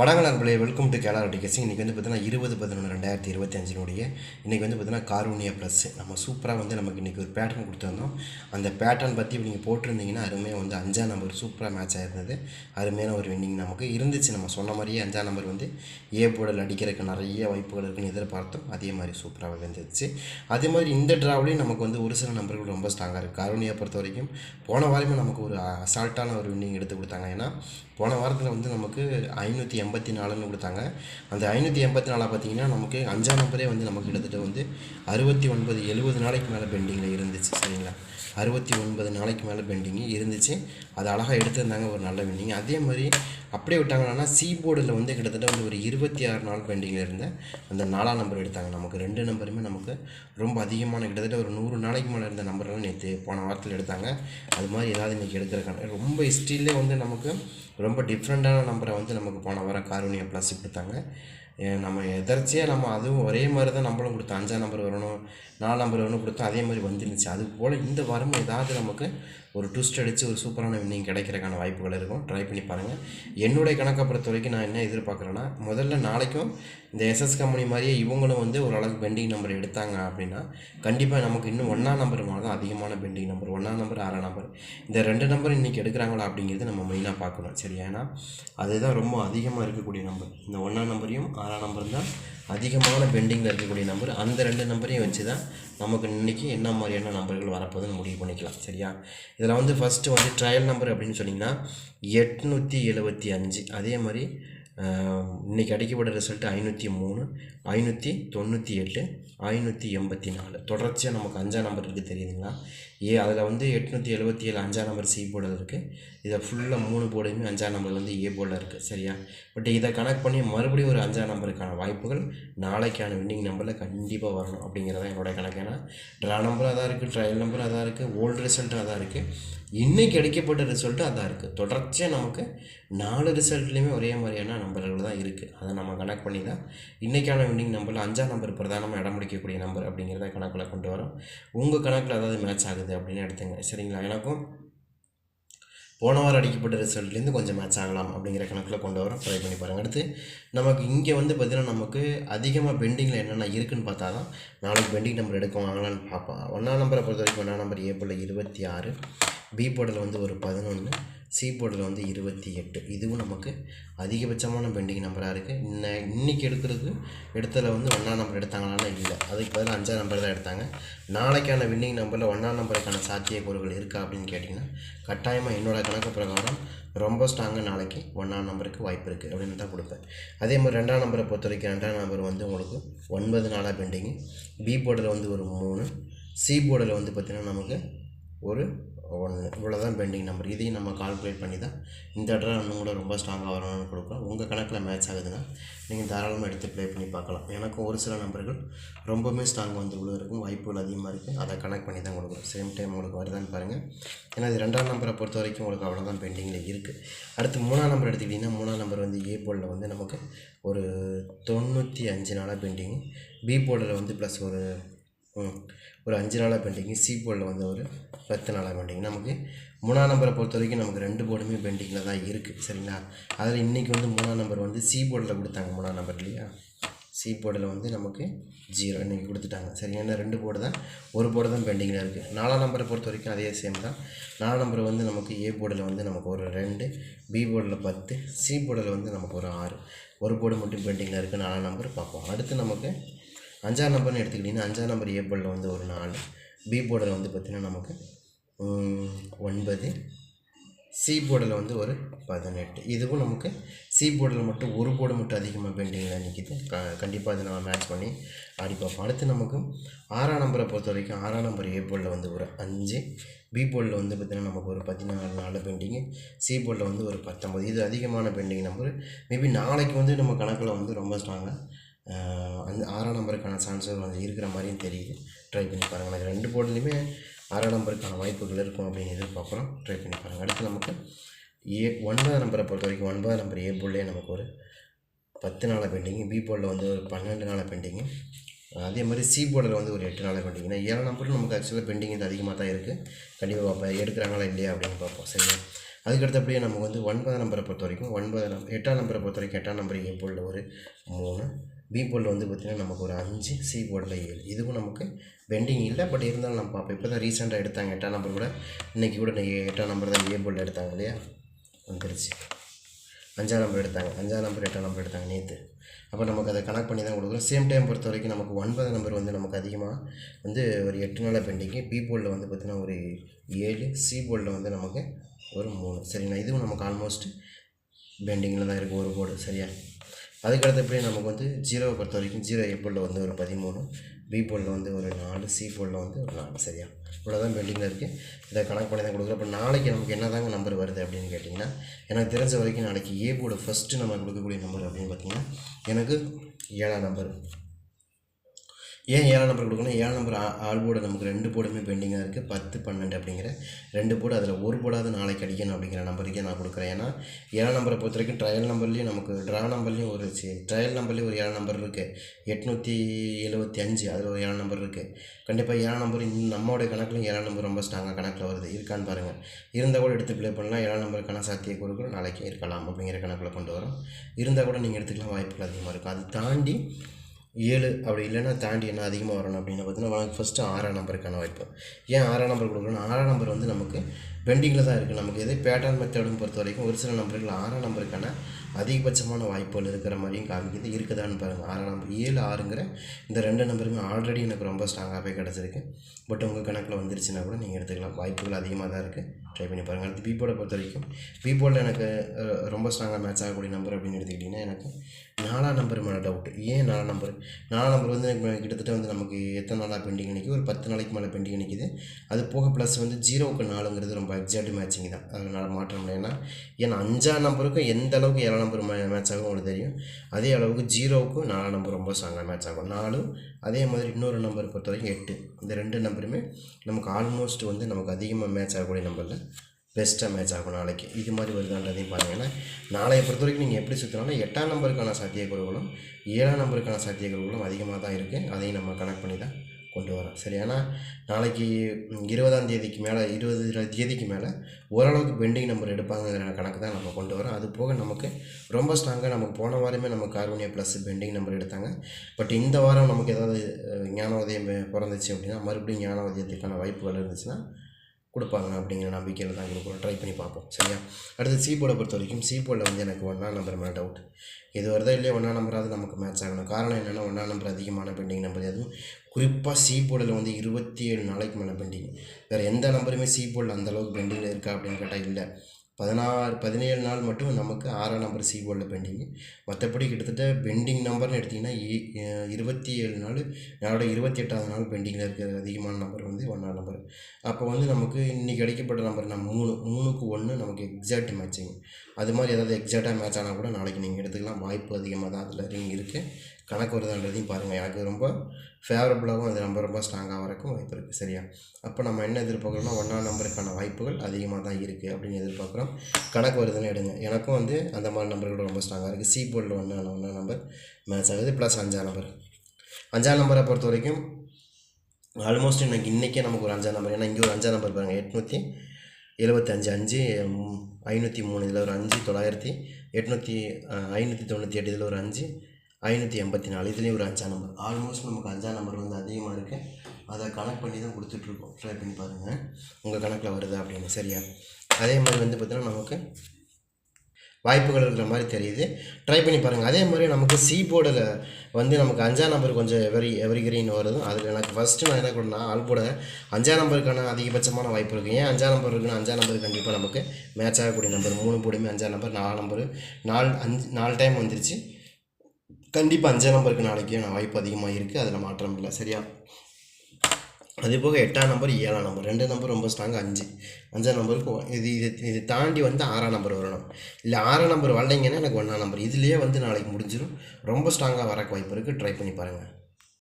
வணக்கம் நண்பர்களே welcome to கேலார் டிகேசிங் இன்றைக்கி வந்து பார்த்தீங்கன்னா இருபது பதினொன்று ரெண்டாயிரத்தி இருபத்தி அஞ்சினுடைய இன்றைக்கி வந்து பார்த்தீங்கன்னா காரூனியா ப்ளஸ் நம்ம சூப்பராக வந்து நமக்கு இன்றைக்கி ஒரு பேட்டர்ன் கொடுத்துருந்தோம். அந்த பேட்டர்ன் பற்றி நீங்கள் போட்டிருந்தீங்கன்னா அருமையாக வந்து அஞ்சாம் நம்பர் சூப்பராக மேட்ச் ஆயிருந்தது. அருமையான ஒரு வின்னிங் நமக்கு இருந்துச்சு. நம்ம சொன்ன மாதிரியே அஞ்சாம் நம்பர் வந்து ஏ போர்டில் அடிக்கிறதுக்கு நிறைய வாய்ப்புகள் இருக்குன்னு எதிர்பார்த்தோம். அதே மாதிரி சூப்பராக வந்துருச்சு. அதே மாதிரி இந்த ட்ராவிலையும் நமக்கு வந்து ஒரு சில நம்பர்கள் ரொம்ப ஸ்ட்ராங்காக இருக்குது காரூனியா பொறுத்த வரைக்கும் போன வாரமே நமக்கு ஒரு அசால்ட்டான ஒரு வின்னிங் எடுத்து கொடுத்தாங்க. ஏன்னா போன வாரத்தில் வந்து நமக்கு ஐநூற்றி எண்பத்தி நாலுன்னு கொடுத்தாங்க. அந்த ஐநூற்றி எண்பத்தி நாலாக பார்த்தீங்கன்னா நமக்கு அஞ்சாம் நம்பரே வந்து நமக்கு கிட்டத்தட்ட வந்து அறுபத்தி ஒன்பது எழுபது நாளைக்கு மேலே பெண்டிங்கில் இருந்துச்சு. சரிங்களா? அறுபத்தி ஒன்பது நாளைக்கு மேலே பெண்டிங்கு இருந்துச்சு. அது அழகாக எடுத்திருந்தாங்க. ஒரு நல்ல பெண்டிங் அதே மாதிரி அப்படியே விட்டாங்கன்னா சி போர்டில் வந்து கிட்டத்தட்ட வந்து ஒரு இருபத்தி ஆறு நாள் பெண்டிங்கில் இருந்த அந்த நாலாம் நம்பர் எடுத்தாங்க. நமக்கு ரெண்டு நம்பருமே நமக்கு ரொம்ப அதிகமான கிட்டத்தட்ட ஒரு நூறு நாளைக்கு மேலே இருந்த நம்பர்லாம் நேற்று போன வாரத்தில் எடுத்தாங்க. அது மாதிரி ஏதாவது இன்றைக்கி எடுக்கிறக்கான ரொம்ப ஹிஸ்ட்ரியிலே வந்து நமக்கு ரொம்ப டிஃப்ரெண்ட்டான நம்பரை வந்து நமக்கு போன வாரம் காரூனியா ப்ளஸ் கொடுத்தாங்க நம்ம எதர்ச்சியாக நம்ம அதுவும் ஒரே மாதிரி தான் நம்மளும் கொடுத்தோம். அஞ்சாம் நம்பர் வரணும் நாலு நம்பர் வரணும் கொடுத்தோம். அதே மாதிரி வந்துருந்துச்சு அது போல் இந்த வாரமும் ஏதாவது நமக்கு ஒரு ட்விஸ்ட் அடித்து ஒரு சூப்பரான வின்னிங் கிடைக்கிறக்கான வாய்ப்புகள் இருக்கும். ட்ரை பண்ணி பாருங்கள் என்னுடைய கணக்கை பொறுத்த வரைக்கும் நான் என்ன எதிர்பார்க்குறேன்னா முதல்ல நாளைக்கும் இந்த எஸ்எஸ் கம்பெனி மாதிரியே இவங்களும் வந்து ஓரளவுக்கு பெண்டிங் நம்பர் எடுத்தாங்க அப்படின்னா கண்டிப்பாக நமக்கு இன்னும் ஒன்றாம் நம்பர் மேலே தான் அதிகமான பெண்டிங் நம்பர் ஒன்றாம் நம்பர் ஆறாம் நம்பர் இந்த ரெண்டு நம்பர் இன்றைக்கி எடுக்கிறாங்களா அப்படிங்கிறது நம்ம மெயினாக பார்க்கணும். சரி ஏன்னா அதுதான் ரொம்ப அதிகமாக இருக்கக்கூடிய நம்பர் இந்த ஒன்றாம் நம்பரையும் ஆறாம் நம்பர் தான். அதிகமான பெண்டிங்கில் இருக்கக்கூடிய நம்பர் அந்த ரெண்டு நம்பரையும் வச்சு தான் நமக்கு இன்றைக்கி என்ன மாதிரியான நம்பர்கள் வரப்போகுதுன்னு முடிவு பண்ணிக்கலாம். சரியா? இதில் வந்து ஃபஸ்ட்டு வந்து ட்ரையல் நம்பர் அப்படின்னு சொன்னிங்கன்னா எட்நூற்றி எழுபத்தி அஞ்சு. அதே மாதிரி இன்றைக்கி அடிக்கப்பட்ட ரிசல்ட்டு ஐநூற்றி மூணு ஐநூற்றி தொண்ணூற்றி எட்டு ஐநூற்றி எண்பத்தி நாலு. தொடர்ச்சியாக நமக்கு அஞ்சாம் நம்பர் இருக்குது தெரியுதுங்களா? ஏ அதில் வந்து எட்நூற்றி எழுபத்தி ஏழு அஞ்சாம் நம்பர் சி போர்டில் இருக்குது இதை ஃபுல்லாக மூணு போர்டுமே அஞ்சாம் நம்பர் வந்து ஏ போர்டில் இருக்குது சரியா? பட் இதை கனெக்ட் பண்ணி மறுபடியும் ஒரு அஞ்சாம் நம்பருக்கான வாய்ப்புகள் நாளைக்கான வின்னிங் நம்பரில் கண்டிப்பாக வரணும் அப்படிங்கிறதான் என்னோட கணக்கு. ஏன்னா ட்ரா நம்பர் அதான் இருக்குது ட்ரையல் நம்பர் அதான் இருக்குது ஓல்டு ரிசல்ட்டாக அதான் இருக்குது இன்றைக்கி அடிக்கப்பட்ட ரிசல்ட்டும் அதான் இருக்குது தொடர்ச்சியாக நமக்கு நாலு ரிசல்ட்லேயுமே ஒரே மாதிரியான நம்பர்கள் தான் இருக்குது. அதை நம்ம கனெக்ட் பண்ணி தான் இன்றைக்கான வின்னிங் நம்பரில் அஞ்சாம் நம்பர் பிரதானமாக இடம் பிடிக்கக்கூடிய நம்பர் அப்படிங்கிறத கணக்கில் கொண்டு வரோம். உங்கள் கணக்கில் அதாவது மேட்ச் ஆகுது அப்படின்னு எடுத்துங்க. சரிங்களா? எனக்கும் போன வாரம் அடிக்கப்பட்ட ரிசல்ட்லேருந்து கொஞ்சம் மேட்ச் ஆகலாம் அப்படிங்கிற கணக்கில் கொண்டு வரோம். ட்ரை பண்ணி பாருங்கள் அடுத்து நமக்கு இங்கே வந்து பார்த்திங்கன்னா நமக்கு அதிகமாக பெண்டிங்கில் என்னென்ன இருக்குதுன்னு பார்த்தா தான் நாளைக்கு பெண்டிங் நம்பர் எடுக்க வாங்கலாம்னு பார்ப்போம். ஒன்றாம் நம்பரை பொறுத்த வரைக்கும் ஒன்றாம் நம்பர் ஏப்ரல் இருபத்தி ஆறு பி போர்டில் வந்து ஒரு பதினொன்று சி போர்டில் வந்து இருபத்தி எட்டு. இதுவும் நமக்கு அதிகபட்சமான பெண்டிங் நம்பராக இருக்குது இன்ன இன்றைக்கி எடுக்கிறது எடுத்ததில் வந்து ஒன்றாம் நம்பர் எடுத்தாங்களான்னா இல்லை. அதுக்கு பதிலாக அஞ்சாம் நம்பர் தான் எடுத்தாங்க. நாளைக்கான வின்னிங் நம்பரில் ஒன்றாம் நம்பருக்கான சாத்தியக்கூறுகள் இருக்கா அப்படின்னு கேட்டிங்கன்னா கட்டாயமாக என்னோடய கணக்கு பிரகாரம் ரொம்ப ஸ்ட்ராங்காக நாளைக்கு ஒன்றாம் நம்பருக்கு வாய்ப்பு இருக்குது அப்படின்னு தான் கொடுப்பேன். அதே மாதிரி ரெண்டாம் நம்பரை பொறுத்த வரைக்கும் ரெண்டாம் நம்பர் வந்து உங்களுக்கு ஒன்பது நாளாக பெண்டிங்கு. பி போர்டில் வந்து ஒரு மூணு. சி போர்டில் வந்து பார்த்திங்கன்னா நமக்கு ஒரு ஒன்று இவ்வளோ தான் பெண்டிங் நம்பர் இதையும் நம்ம கால்குலேட் பண்ணி தான் இந்த இடம் இன்னும் கூட ரொம்ப ஸ்ட்ராங்காக வரணும்னு கொடுக்குறோம். உங்கள் கணக்கில் மேட்ச் ஆகுதுன்னா நீங்கள் தாராளமாக எடுத்து ப்ளே பண்ணி பார்க்கலாம். எனக்கும் ஒரு சில நம்பர்கள் ரொம்பவுமே ஸ்ட்ராங் வந்து இவ்வளோ இருக்கும் வாய்ப்புகள் அதிகமாக இருக்குது அதை கனெக்ட் பண்ணி தான் கொடுக்குறோம். சேம் டைம் உங்களுக்கு வருதான்னு பாருங்கள் ஏன்னா இது ரெண்டாம் நம்பரை பொறுத்த வரைக்கும் உங்களுக்கு அவ்வளோதான் பெண்டிங்கில் இருக்குது அடுத்து மூணாம் நம்பர் எடுத்துக்கிட்டிங்கன்னா மூணாம் நம்பர் வந்து ஏ போலில் வந்து நமக்கு ஒரு தொண்ணூற்றி அஞ்சு நாளாக பெண்டிங் பி போர்டில் வந்து ப்ளஸ் ஒரு ஒரு அஞ்சு நாளாக பெண்டிங்கு சி போர்டில் வந்து ஒரு பத்து நாளாக பெண்டிங் நமக்கு மூணாம் நம்பரை பொறுத்த வரைக்கும் நமக்கு ரெண்டு போர்டுமே பெண்டிங்கில் தான் இருக்குது சரிங்களா? அதில் இன்றைக்கி வந்து மூணாம் நம்பர் வந்து சி போர்டில் கொடுத்தாங்க மூணாம் நம்பர் இல்லையா? சி போர்டில் வந்து நமக்கு ஜீரோ இன்றைக்கி கொடுத்துட்டாங்க சரி ஏன்னா ரெண்டு போர்டு தான்? ஒரு போர்டு தான் பெண்டிங்கில் இருக்குது நாலாம் நம்பரை பொறுத்த வரைக்கும் அதே சேம் தான். நாலாம் நம்பர் வந்து நமக்கு ஏ போர்டில் வந்து நமக்கு ஒரு ரெண்டு பி போர்டில் பத்து சி போர்டில் வந்து நமக்கு ஒரு ஆறு. ஒரு போர்டு மட்டும் பெண்டிங்கில் இருக்குது நாலாம் நம்பர் பார்ப்போம். அடுத்து நமக்கு அஞ்சாம் நம்பர்னு எடுத்துக்கிட்டிங்கன்னா அஞ்சாம் நம்பர் ஏ போர்டில் வந்து ஒரு நாலு பி போர்டில் வந்து பார்த்திங்கன்னா நமக்கு ஒன்பது சி போர்டில் வந்து ஒரு பதினெட்டு. இதுவும் நமக்கு சி போர்டில் மட்டும் ஒரு போர்டு மட்டும் அதிகமாக பெயிண்டிங்கில் நிற்கிது க கண்டிப்பாக அதை நம்ம மேட்ச் பண்ணி ஆடி பார்ப்போம். அடுத்து நமக்கு ஆறாம் நம்பரை பொறுத்த வரைக்கும் ஆறாம் நம்பர் ஏ போர்டில் வந்து ஒரு அஞ்சு பி போர்டில் வந்து பார்த்திங்கன்னா நமக்கு ஒரு பதினாலு நாலு பெயிண்டிங்கு சி போர்டில் வந்து ஒரு பத்தொம்பது இது அதிகமான பெயிண்டிங் நம்பர். மேபி நாளைக்கு வந்து நம்ம கணக்கில் வந்து ரொம்ப ஸ்ட்ராங்காக அந்த ஆறாம் நம்பருக்கான சான்சஸ் வந்து இருக்கிற மாதிரியும் தெரியுது. ட்ரை பண்ணி பாருங்கள் எனக்கு ரெண்டு போர்டுலையுமே ஆறாம் நம்பருக்கான வாய்ப்புகள் இருக்கும் அப்படின்னு எதிர்பார்க்குறோம். ட்ரை பண்ணி பாருங்கள் அடுத்து நமக்கு ஏ ஒன்பதாம் நம்பரை பொறுத்த வரைக்கும் ஒன்பதாம் நம்பர் ஏ போர்டிலே நமக்கு ஒரு பத்து நாளாக பெண்டிங்கு பி போர்டில் வந்து ஒரு பன்னெண்டு நாளாக பெண்டிங்கு அதே மாதிரி சி போர்டில் வந்து ஒரு எட்டு நாளாக பெண்டிங் ஏன்னா ஏழாம் நம்பரும் நமக்கு ஆக்சுவலாக பெண்டிங் இது அதிகமாக தான் இருக்குது கண்டிப்பாக பார்ப்பேன் எடுக்கிறாங்களா இல்லையா அப்படின்னு பார்ப்போம். சரியா? அதுக்கடுத்தபடியே நமக்கு வந்து ஒன்பதாம் நம்பரை பொறுத்த வரைக்கும் ஒன்பதாம் நம்பர் எட்டாம் நம்பரை பொறுத்த வரைக்கும் எட்டாம் நம்பர் ஏ போர்டில் ஒரு மூணு பி போர்டில் வந்து பார்த்திங்கன்னா நமக்கு ஒரு அஞ்சு சி போர்டில் ஏழு. இதுவும் நமக்கு பெண்டிங் இல்லை. பட் இருந்தாலும் நம்ம பார்ப்போம் இப்போ தான் ரீசெண்டாக எடுத்தாங்க. எட்டாம் நம்பர் கூட இன்றைக்கி கூட நீங்கள் எட்டாம் நம்பர் தான் ஏ போர்டில் எடுத்தாங்க இல்லையா? வந்துருச்சு. அஞ்சாம் நம்பர் எடுத்தாங்க. அஞ்சாம் நம்பர் எட்டாம் நம்பர் எடுத்தாங்க நேற்று அப்போ நமக்கு அதை கனெக்ட் பண்ணி தான் கொடுக்குறோம். சேம் டைம் பொறுத்த வரைக்கும் நமக்கு ஒன்பது நம்பர் வந்து நமக்கு அதிகமாக வந்து ஒரு எட்டு நாளாக பெண்டிங்கு பி போர்டில் வந்து பார்த்திங்கன்னா ஒரு ஏழு சி போர்டில் வந்து நமக்கு ஒரு மூணு. சரிங்களா? இதுவும் நமக்கு ஆல்மோஸ்ட் பெண்டிங்கில் தான் இருக்குது ஒரு போர்டு சரியா? அதுக்கடுத்தபடி நமக்கு வந்து ஜீரோவை பொறுத்த வரைக்கும் ஜீரோ ஏ வந்து ஒரு பதிமூணு பி போலில் வந்து ஒரு நாலு சி போலில் வந்து ஒரு நாலு சரியா? இவ்வளோ தான் பெண்டிங்கில் இருக்குது இதை கணக்கு பண்ணி தான் கொடுக்குறோம். இப்போ நாளைக்கு நமக்கு என்ன தாங்க நம்பர் வருது அப்படின்னு கேட்டிங்கன்னா எனக்கு தெரிஞ்ச வரைக்கும் நாளைக்கு ஏ போர்டு ஃபஸ்ட்டு நம்ம கொடுக்கக்கூடிய நம்பர் அப்படின்னு பார்த்தீங்கன்னா எனக்கு ஏழாம் நம்பர் ஏன் ஏழாம் நம்பர் கொடுக்கணும்? ஏழாம் நம்பர் ஆள் போர்டு நமக்கு ரெண்டு போர்டுமே பெண்டிங்காக இருக்குது பத்து பன்னெண்டு அப்படிங்கிற ரெண்டு போர்டு அதில் ஒரு போர்டாவது நாளைக்கு அடிக்கணும் அப்படிங்கிற நம்பருக்கே நான் கொடுக்குறேன். ஏன்னா ஏழாம் நம்பரை பொறுத்த வரைக்கும் ட்ரையல் நம்பர்லேயும் நமக்கு ட்ரா நம்பர்லேயும் ஒரு ட்ரையல் நம்பர்லேயும் ஒரு ஏழாம் நம்பர் இருக்குது எட்நூற்றி எழுபத்தி அஞ்சு அதில் ஒரு ஏழாம் நம்பர் இருக்குது கண்டிப்பாக ஏழாம் நம்பர் நம்மளுடைய கணக்குலையும் ஏழாம் நம்பர் ரொம்ப ஸ்ட்ராங்காக கணக்கில் வருது. இருக்கான்னு பாருங்கள் இருந்தால் கூட எடுத்து ப்ளே பண்ணலாம். ஏழாம் நம்பருக்கான சாத்தியக்கூறுகள் நாளைக்கு இருக்கலாம் அப்படிங்கிற கணக்கில் கொண்டு வரோம். இருந்தால் கூட நீங்கள் எடுத்துக்கலாம். வாய்ப்புகள் அதிகமாக இருக்கும். அது தாண்டி ஏழு அப்படி இல்லைன்னா தாண்டி என்ன அதிகமாக வரணும் அப்படின்னு பார்த்தீங்கன்னா வாங்க ஃபஸ்ட்டு ஆறாம் நம்பருக்கான வாய்ப்பு. ஏன் ஆறாம் நம்பர் கொடுக்கணும் ஆறாம் நம்பர் வந்து நமக்கு பெண்டிங்கில் தான் இருக்குது நமக்கு எதே பேட்டர்ன் மெத்தடும் பொறுத்த வரைக்கும் ஒரு சில நம்பர்கள் ஆறாம் நம்பருக்கான அதிகபட்சமான வாய்ப்புகள் இருக்கிற மாதிரியும் காமிக்குது. இருக்குதான்னு பாருங்கள் ஆறாம் நம்பர் ஏழு ஆறுங்கிற இந்த ரெண்டு நம்பருமே ஆல்ரெடி எனக்கு ரொம்ப ஸ்ட்ராங்காகவே கிடச்சிருக்கு. பட் உங்கள் கணக்கில் வந்துருச்சுன்னா கூட நீங்கள் எடுத்துக்கலாம். வாய்ப்புகள் அதிகமாக தான் இருக்குது ட்ரை பண்ணி பாருங்கள் அடுத்து பீபோர்டை பொறுத்த வரைக்கும் பீபோர்டில் எனக்கு ரொம்ப ஸ்ட்ராங்காக மேட்ச் ஆகக்கூடிய நம்பர் அப்படின்னு எடுத்துக்கிட்டிங்கன்னா எனக்கு நாலாம் நம்பர் மேலே டவுட் ஏன் நாலாம் நம்பர் நாலாம் நம்பர் வந்து எனக்கு கிட்டத்தட்ட வந்து நமக்கு எத்தனை நாளாக பெண்டிங் நிற்கிது ஒரு பத்து நாளைக்கு மேலே பெண்டிங் நிற்கிது அது போக ப்ளஸ் வந்து ஜீரோவுக்கு நாலுங்கிறது ரொம்ப எக்ஸாக்ட் மேட்சிங் தான். அதனால் மாற்றம் இல்லை. ஏன்னா ஏன்னா அஞ்சாம் நம்பருக்கும் எந்த அளவுக்கு ஏழாம் நம்பர் மேட்ச் ஆகும் உங்களுக்கு தெரியும். அதே அளவுக்கு ஜீரோவுக்கும் நாலாம் நம்பர் ரொம்ப ஸ்ட்ராங்காக மேட்ச் ஆகும். நாலு அதே மாதிரி இன்னொரு நம்பர் பொறுத்த வரைக்கும் எட்டு. இந்த ரெண்டு நம்பருமே நமக்கு ஆல்மோஸ்ட் வந்து நமக்கு அதிகமாக மேட்ச் ஆகக்கூடிய நம்பரில் பெஸ்ட்டாக மேட்ச் ஆகும் நாளைக்கு. இது மாதிரி வருதான்றதையும் பாருங்கன்னா நாளைய பொறுத்த வரைக்கும் நீங்கள் எப்படி சுற்றினாலும் எட்டாம் நம்பருக்கான சாத்தியக்கூறுகளும் ஏழாம் நம்பருக்கான சாத்தியக்கூறுகளும் அதிகமாக தான் இருக்குது அதையும் நம்ம கனெக்ட் பண்ணி தான் கொண்டு வரோம் சரி ஏன்னா நாளைக்கு இருபதாம் தேதிக்கு மேலே இருபது தேதிக்கு மேலே ஓரளவுக்கு பெண்டிங் நம்பர் எடுப்பாங்கிற கணக்கு தான் நம்ம கொண்டு வரோம் அது போக நமக்கு ரொம்ப ஸ்ட்ராங்காக நமக்கு போன வாரமே நம்ம கார்பனியா ப்ளஸ் பெண்டிங் நம்பர் எடுத்தாங்க. பட் இந்த வாரம் நமக்கு ஏதாவது ஞான உதயம் பிறந்துச்சு அப்படின்னா மறுபடியும் ஞான உதயத்துக்கான வாய்ப்புகள் இருந்துச்சுன்னா கொடுப்பாங்க அப்படிங்கிற நம்பிக்கையில் தான் கொடுக்குறோம் ட்ரை பண்ணி பார்ப்போம். சரியா? அடுத்து சி போர்டை பொறுத்த வரைக்கும் சி போர்டில் வந்து எனக்கு ஒன்றா நம்பர் மேலே டவுட் இது வருதா இல்லையா? ஒன்றா நம்பராது நமக்கு மேட்ச் ஆகணும். காரணம் என்னென்னா ஒன்றா நம்பர் அதிகமான பெண்டிங் நம்பர் அதுவும் குறிப்பாக சி போர்டில் வந்து இருபத்தி ஏழு நாளைக்கு மேலே பெண்டிங் வேறு எந்த நம்பருமே சி போர்டில் அந்தளவுக்கு பெண்டிங்கில் இருக்கா அப்படின்னு கேட்டால் இல்லை. பதினாறு பதினேழு நாள் மட்டும் நமக்கு ஆறாம் நம்பர் சி போர்டில் பெண்டிங்கு மற்றபடி கிட்டத்தட்ட பெண்டிங் நம்பர்னு எடுத்திங்கன்னா இ- இருபத்தி ஏழு நாள் நாளோட இருபத்தி எட்டாவது நாள் பெண்டிங்கில் இருக்கிற அதிகமான நம்பர் வந்து ஒன்றாம் நம்பர் அப்போ வந்து நமக்கு இன்றைக்கி கிடைக்கப்பட்ட நம்பர் நம்ம மூணு மூணுக்கு ஒன்று நமக்கு எக்ஸாக்ட் மேட்சிங் அது மாதிரி ஏதாவது எக்ஸாக்டாக மேட்ச் ஆனால் கூட நாளைக்கு நீங்கள் எடுத்துக்கலாம். வாய்ப்பு அதிகமாக தான் அதில் நீங்கள் இருக்குது கணக்கு வருதான்றதையும் பாருங்கள் எனக்கு ரொம்ப ஃபேவரபுளாகவும் அது ரொம்ப ரொம்ப ஸ்ட்ராங்காக வரக்கும் வாய்ப்பு இருக்குது சரியா? அப்போ நம்ம என்ன எதிர்பார்க்குறோம்னா ஒன்றாம் நம்பருக்கான வாய்ப்புகள் அதிகமாக தான் இருக்குது அப்படின்னு எதிர்பார்க்குறோம். கணக்கு வருதுன்னு எடுங்க. எனக்கும் வந்து அந்த மாதிரி நம்பர்கள் ரொம்ப ஸ்ட்ராங்காக இருக்குது சி போர்டில் ஒன்றா ஒன்றாம் நம்பர் மேட்ச் ஆகுது. ப்ளஸ் அஞ்சாம் நம்பர். அஞ்சாம் நம்பரை பொறுத்த வரைக்கும் ஆல்மோஸ்ட் எனக்கு இன்றைக்கே நமக்கு ஒரு அஞ்சாம் நம்பர். ஏன்னா இங்கே ஒரு அஞ்சாம் நம்பர் பாருங்கள் எட்நூற்றி எழுபத்தஞ்சு அஞ்சு ஐநூற்றி மூணு இதில் ஒரு அஞ்சு தொள்ளாயிரத்தி எட்நூற்றி ஐநூற்றி தொண்ணூற்றி எட்டு இதில் ஒரு அஞ்சு ஐநூற்றி எண்பத்தி நாலு. இதுலேயும் ஒரு அஞ்சாம் நம்பர் ஆல்மோஸ்ட் நமக்கு அஞ்சாம் நம்பர் வந்து அதிகமாக இருக்குது அதை கனெக்ட் பண்ணி தான் கொடுத்துட்ருக்கோம். ட்ரை பண்ணி பாருங்கள் உங்கள் கணக்கில் வருதா அப்படின்னு. சரியா? அதே மாதிரி வந்து பார்த்திங்கன்னா நமக்கு வாய்ப்புகள் இருக்கிற மாதிரி தெரியுது. ட்ரை பண்ணி பாருங்கள் அதே மாதிரி நமக்கு சி போர்டில் வந்து நமக்கு அஞ்சாம் நம்பர் கொஞ்சம் எவரி எவரிகிரீன் வருதும் அதில் எனக்கு ஃபஸ்ட்டு நான் என்ன கொடுனா ஆல் போட அஞ்சாம் நம்பருக்கான அதிகபட்சமான வாய்ப்பு இருக்குது ஏன் அஞ்சாம் நம்பர் இருக்குன்னு அஞ்சாம் நம்பர் கண்டிப்பாக நமக்கு மேட்ச் ஆகக்கூடிய நம்பர் மூணு போடுமே அஞ்சாம் நம்பர் நாலு நம்பர் நாலு அஞ்சு நாலு டைம் வந்துருச்சு. கண்டிப்பாக அஞ்சாம் நம்பருக்கு நாளைக்கு நான் வாய்ப்பு அதிகமாக இருக்குது அதில் மாற்றம் இல்லை. சரியா? அது போக எட்டாம் நம்பர் ஏழாம் நம்பர் ரெண்டு நம்பர் ரொம்ப ஸ்ட்ராங்காக அஞ்சு. அஞ்சாம் நம்பருக்கு இது இது இது தாண்டி வந்து ஆறாம் நம்பர் வரணும். இல்லை ஆறாம் நம்பர் வரலைங்கன்னா எனக்கு ஒன்றாம் நம்பர் இதுலேயே வந்து நாளைக்கு முடிஞ்சிடும் ரொம்ப ஸ்ட்ராங்காக வரக்கு வாய்ப்பு இருக்குது ட்ரை பண்ணி பாருங்கள்